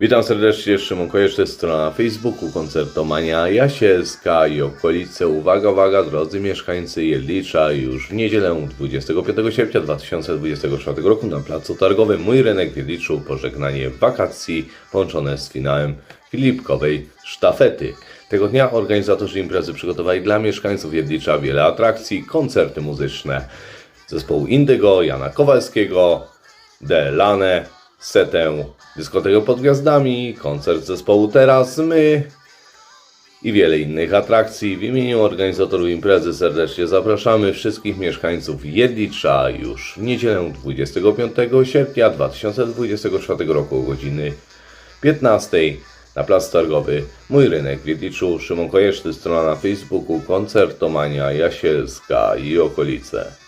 Witam serdecznie, Szymon Kojesz, strona na Facebooku, Koncertomania Jasielska i okolice. Uwaga, uwaga, drodzy mieszkańcy Jedlicza, już w niedzielę 25 sierpnia 2024 roku na Placu Targowym Mój Rynek w Jedliczu pożegnanie wakacji połączone z finałem Filipkowej Sztafety. Tego dnia organizatorzy imprezy przygotowali dla mieszkańców Jedlicza wiele atrakcji, koncerty muzyczne zespołu Indygo, Jana Kowalskiego, Delane, Setę, dyskotekę pod gwiazdami, koncert zespołu Teraz My i wiele innych atrakcji. W imieniu organizatorów imprezy serdecznie zapraszamy wszystkich mieszkańców Jedlicza już w niedzielę 25 sierpnia 2024 roku o godziny 15 na Plac Targowy Mój Rynek w Jedliczu. Szymon Kojeszty, strona na Facebooku, Koncertomania Jasielska i okolice.